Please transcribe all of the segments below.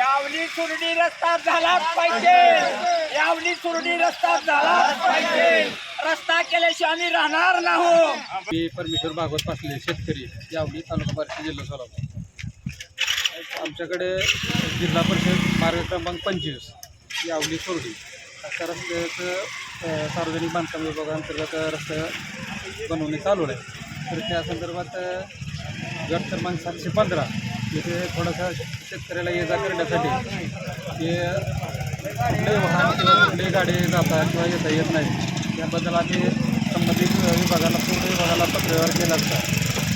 यावली सुरडी रस्ता झालाच पाहिजे. यावली सुरडी रस्ता झालाच पाहिजे. रस्ता केल्याशिवाय आम्ही राहणार नाही. मी परमेश्वर भागवत पासले शेतकरी यावली तालुका बार्शी जिल्हा सोलापूर. आमच्याकडे जिल्हा परिषद मार्ग क्रमांक पंचवीस यावली सुरडी. अशा रस्त्याचं सार्वजनिक बांधकाम विभागाअंतर्गत रस्ता बनवणे चालू आहे. तर त्या संदर्भात अ, गट क्रमांक सातशे पंधरा तिथे थोडासा शेतकऱ्याला ये जा करण्यासाठी ते कुठले वाहन किंवा कुठले गाडी जाता किंवा येता येत नाही. त्याबद्दल आम्ही संबंधित विभागाला पूर्ण विभागाला पत्रव्यवहार केला असता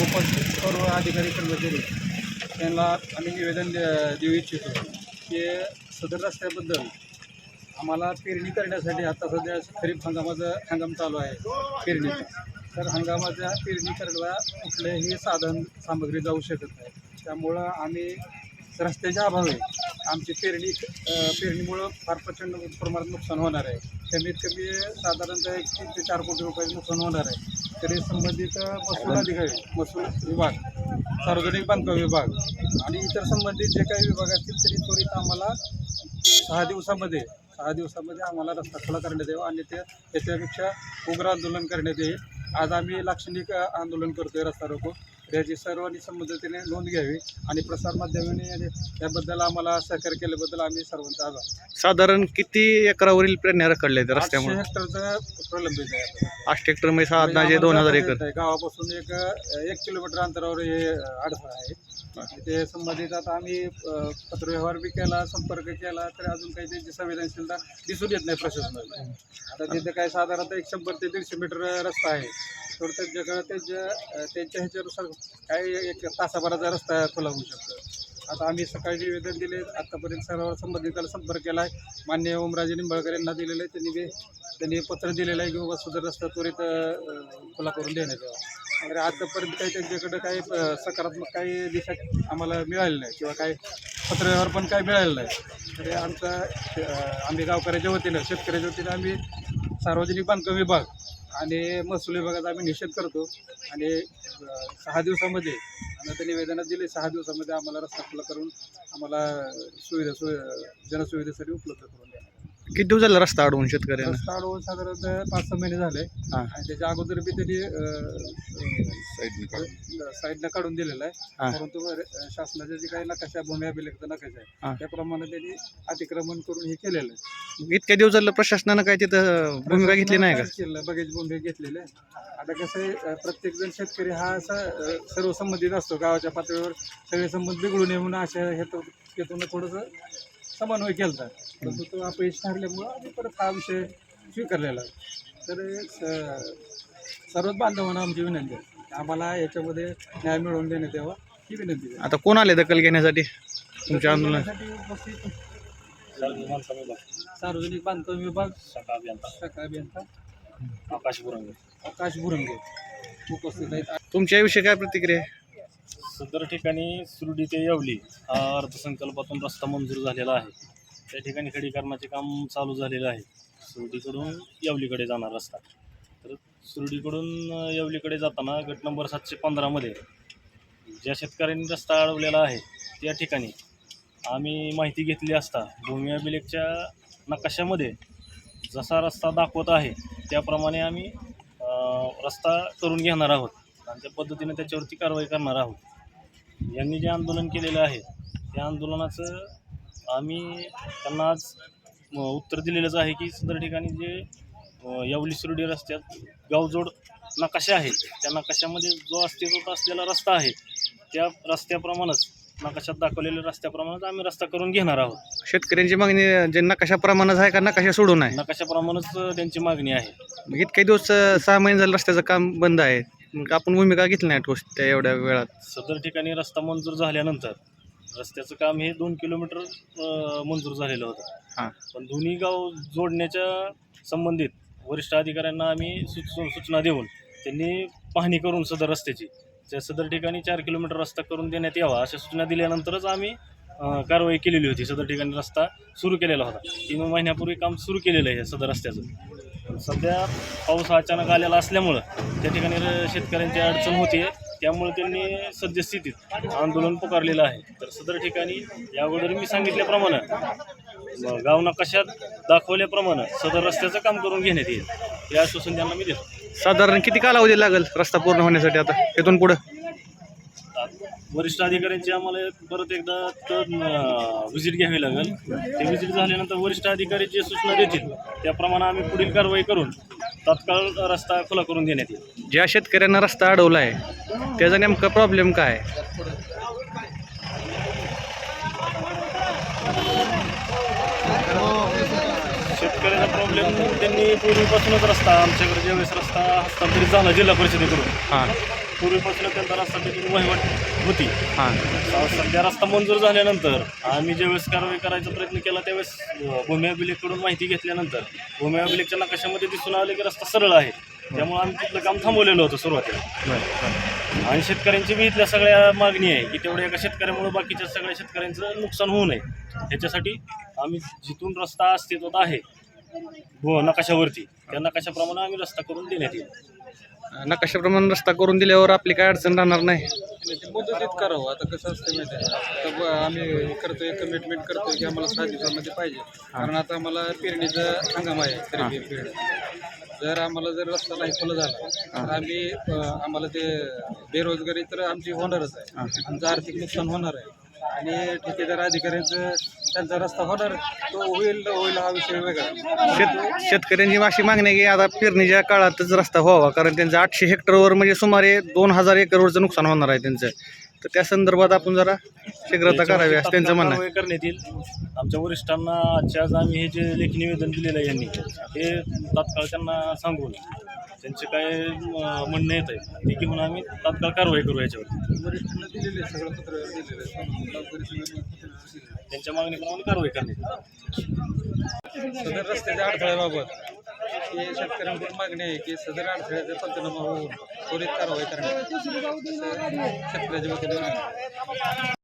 उपस्थित सर्व अधिकारी कर्मचारी त्यांना आम्ही निवेदन देऊ इच्छितो की सदर रस्त्याबद्दल आम्हाला पेरणी करण्यासाठी आता सध्या खरीप हंगामाचा हंगाम चालू आहे पेरणीचा. तर हंगामाच्या पेरणी करायला कुठलेही साधन सामग्री जाऊ शकत नाही. त्यामुळं आम्ही रस्त्याच्या अभावी आमची पेरणी पेरणीमुळं फार प्रचंड प्रमाणात नुकसान होणार आहे. कमीत कमी साधारणतः एक तीन ते चार कोटी रुपयाचं नुकसान होणार आहे. तरी संबंधित महसूल अधिकारी महसूल विभाग सार्वजनिक बांधकाम विभाग आणि इतर संबंधित जे काही विभाग असतील तरी त्वरित आम्हाला सहा दिवसामध्ये सहा दिवसामध्ये आम्हाला रस्ता खुला करण्यात यावा. आणि ते त्याच्यापेक्षा उग्र आंदोलन करण्यात येईल. आज आम्ही लाक्षणिक आंदोलन करतोय रस्ता रोको. याची सर्वांनी संबंधितीने नोंद घ्यावी आणि प्रसारमाध्यमांनी याबद्दल आम्हाला सहकार्य केल्याबद्दल आम्ही सर्वांचा आभार. साधारण किती एकरावरील प्रेरणा रखडले आहेत रस्त्यामुळे? हेक्टरचं प्रलंबित आहे. आठ हेक्टर म्हणजे सहा अंदाजे दोन हजार एकर. गावापासून एक एक किलोमीटर अंतरावर हे अडथळा आहे. ते संबंधित आता आम्ही पत्रव्यवहार बी केला संपर्क केला तर अजून काही त्यांची संवेदनशीलता दिसून येत नाही प्रशासनाला. आता तिथे काय साधारणतः एक शंभर ते दीडशे मीटर रस्ता आहे. तर त्यांच्याकडे त्यांच्या त्यांच्या ह्याच्यानुसार काही एक तासाभराचा रस्ता खुला होऊ शकतो. आता आम्ही सकाळी निवेदन दिले आत्तापर्यंत सर्व संबंधिताला संपर्क केला आहे मान्य ओमराजे निंबाळकर यांना दिलेलं आहे त्यांनी बी त्यांनी पत्र दिलेलं आहे की बाबा सुधार रस्ता त्वरित खुला करून देण्यात यावा. तर आतापर्यंत काही त्यांच्याकडं काही सकारात्मक काही दिशा आम्हाला मिळाली नाही किंवा काही पत्रव्यवहार पण काही मिळालेलं नाही. तरी आमचा आम्ही गावकऱ्याच्या वतीनं शेतकऱ्याच्या वतीनं आम्ही सार्वजनिक बांधकाम विभाग आणि महसूल विभागाचा आम्ही निषेध करतो. आणि सहा दिवसामध्ये आम्ही आता निवेदनात दिले सहा दिवसामध्ये आम्हाला रस्ता खुला करून आम्हाला सुविधा सोय जनसुविधेसाठी उपलब्ध करून द्या किती दिवस झाला रस्ता अडवून शेतकऱ्यांना? रस्ता अडवून साधारणतः पाच सहा महिने झाले. हा. आणि त्याच्या अगोदर बी त्यांनी साईडनं काढून. दिलेलं हा. आहे परंतु अ, शासनाचे जे काही नकाशा भूमी अभिलेखचा नकाशा हा. आहे त्याप्रमाणे त्यांनी अतिक्रमण करून हे केलेलं आहे. इतक्या दिवस झालं प्रशासनानं काय तिथं भूमिका घेतली नाही का? बघायची भूमिका घेतलेली आहे. आता कसं आहे प्रत्येक जण शेतकरी हा असा अ, सर्व संबंधित असतो. गावाच्या पातळीवर सगळे संबंध बिघडू नये म्हणून अशा हेतू हेतून थोडंसं समन्वय केला परंतु तो अपयश ठरल्यामुळं आम्ही परत हा विषय स्वीकारलेला. आहे. तर स- सर्वच बांधवांना आमची विनंती आहे. आम्हाला याच्यामध्ये न्याय मिळवून देण्यात यावा ही विनंती आहे. आता कोण आले दखल घेण्यासाठी? तुमच्या आंदोलन त्यासाठी उपस्थित सार्वजनिक बांधकाम विभाग शाखा अभियंता आकाश बुरंगे आकाश बुरंगे उपस्थित आहेत. तुमच्या विषयी काय प्रतिक्रिया आहे? सदर ठिकाणी सुरडी ते येवली हा अर्थसंकल्पातून रस्ता मंजूर झालेला आहे. त्या ठिकाणी खडीकरणाचे काम चालू झालेलं आहे. सुरडीकडून येवलीकडे जाणार रस्ता. तर सुरडीकडून येवलीकडे जाताना गट नंबर सातशे पंधरामध्ये ज्या शेतकऱ्यांनी रस्ता अडवलेला आहे त्या ठिकाणी आम्ही माहिती घेतली असता भूमी अभिलेखच्या नकाशामध्ये जसा रस्ता दाखवत आहे त्याप्रमाणे आम्ही रस्ता करून घेणार आहोत. आणि त्या पद्धतीने त्याच्यावरती कारवाई करणार आहोत. यांनी जे आंदोलन केलेलं आहे त्या आंदोलनाचं आम्ही त्यांना आज उत्तर दिलेलंच आहे की सदर ठिकाणी जे यावली सुरडी रस्त्यात गावजोड नकाशा आहे त्या नकाशामध्ये जो अस्तित्वात असलेला रस्ता आहे त्या रस्त्याप्रमाणेच नकाशात दाखवलेल्या रस्त्याप्रमाणेच आम्ही रस्ता करून घेणार आहोत. शेतकऱ्यांची मागणी जे नकाशाप्रमाणेच आहे का नकाशा सोडून आहे? नकाशाप्रमाणेच त्यांची मागणी आहे. मग इतक्या दिवस सहा महिने झालं रस्त्याचं काम बंद आहे. मग आपण भूमिका घेतली नाही ठोस त्या एवढ्या वेळात. सदर ठिकाणी रस्ता मंजूर झाल्यानंतर रस्त्याचं काम हे दोन किलोमीटर अ, मंजूर झालेलं होतं. हां. पण दोन्ही गाव जोडण्याच्या संबंधित वरिष्ठ अधिकाऱ्यांना आम्ही सूच सूचना देऊन त्यांनी पाहणी करून सदर रस्त्याची. त्या सदर ठिकाणी चार किलोमीटर रस्ता करून देण्यात यावा अशा सूचना दिल्यानंतरच आम्ही अ, कारवाई केलेली होती. सदर ठिकाणी रस्ता सुरू केलेला होता. तीन महिन्यापूर्वी काम सुरू केलेलं आहे सदर रस्त्याचं. सध्या पाऊस अचानक आलेला असल्यामुळं त्या ठिकाणी र- शेतकऱ्यांची अडचण होती त्यामुळे त्यांनी सद्यस्थितीत आंदोलन पुकारलेलं आहे. तर सदर ठिकाणी या अगोदर मी सांगितल्याप्रमाणे गाव नकाशात दाखवल्याप्रमाणे सदर रस्त्याचं काम करून घेण्यात येईल. हे आश्वासन त्यांना मी देतो. साधारण किती कालावधी लागेल रस्ता पूर्ण होण्यासाठी आता? इथून पुढं? वरिष्ठ अधिकाऱ्यांची आम्हाला परत एकदा व्हिजिट घ्यावी लागेल. ते व्हिजिट झाल्यानंतर वरिष्ठ अधिकारी जे सूचना देतील त्याप्रमाणे आम्ही पुढील कारवाई करून तात्काळ रस्ता खुला करून देण्यात येईल. ज्या शेतकऱ्यांना रस्ता अडवला आहे त्याचा नेमका प्रॉब्लेम काय? आहे? शेतकऱ्याचा प्रॉब्लेम त्यांनी पूर्वीपासूनच रस्ता आमच्याकडे ज्यावेळेस रस्ता हस्तांतरित झाला जिल्हा परिषदेकडून. हां. पूर्वीपासूनच त्यांचा रस्ता तिथून वहिवाट होती. हां. सध्या रस्ता मंजूर झाल्यानंतर आम्ही ज्यावेळेस कारवाई करायचा प्रयत्न केला त्यावेळेस भूमी अभिलेखकडून माहिती घेतल्यानंतर भूमी अभिलेखच्या नकाशामध्ये दिसून आले की रस्ता सरळ आहे. त्यामुळे आम्ही तिथलं काम थांबवलेलं होतं सुरुवातीला. आणि शेतकऱ्यांची बी इथल्या सगळ्या मागणी आहे की तेवढ्या एका शेतकऱ्यामुळे बाकीच्या सगळ्या शेतकऱ्यांचं नुकसान होऊ नये. ह्याच्यासाठी आम्ही जिथून रस्ता अस्तित्वात आहे भू नकाशावरती त्या नकाशाप्रमाणे आम्ही रस्ता करून देण्यात येईल. नकाशाप्रमाणे रस्ता करून दिल्यावर आपली काय अडचण राहणार नाही. ते मुदतीत करावं. आता कसं असतं माहिती आहे आता ब- आम्ही करतोय कमिटमेंट करतोय की आम्हाला सहा दिवसामध्ये पाहिजे. कारण आता आम्हाला पेरणीचा हंगाम आहे खरेदी पेरणी. जर आम्हाला जर रस्ता नाही खुला झाला तर आम्ही अ, आम्हाला ते बेरोजगारी तर आमची होणारच आहे. आमचं आर्थिक नुकसान होणार आहे. आणि ठेकेदार अधिकाऱ्यांचं त्यांचा रस्ता होणार तो होईल न होईल हा विषय वेगळा. शेत शेतकऱ्यांची अशी मागणी आहे की आता पेरणीच्या काळातच रस्ता व्हावा कारण त्यांचं आठशे हेक्टरवर म्हणजे सुमारे दोन हजार एकरवरचं नुकसान होणार आहे त्यांचं. तर त्या संदर्भात आपण जरा शीघ्रता करावी असं त्यांचं म्हणणं आहे. कारवाई करण्यात येईल. आमच्या वरिष्ठांना आजच्या आज आम्ही हे जे लेखी निवेदन दिलेलं आहे यांनी हे तात्काळ त्यांना सांगून त्यांचे काय अं, म्हणणं येत आहे ते घेऊन आम्ही तात्काळ कारवाई करू याच्यावर वरिष्ठांना दिलेले आहे, सगळं पत्र दिलेलं आहे त्यांच्या मागणीप्रमाणे कारवाई करण्यात येईल. सदर रस्त्याच्या अडथळ्याबाबत. हे शेतकऱ्यांकडून मागणी आहे की सदर अडथळ्याचा पंचनामा होऊन त्वरित कारवाई करण्यात शेतकऱ्याच्या वतीने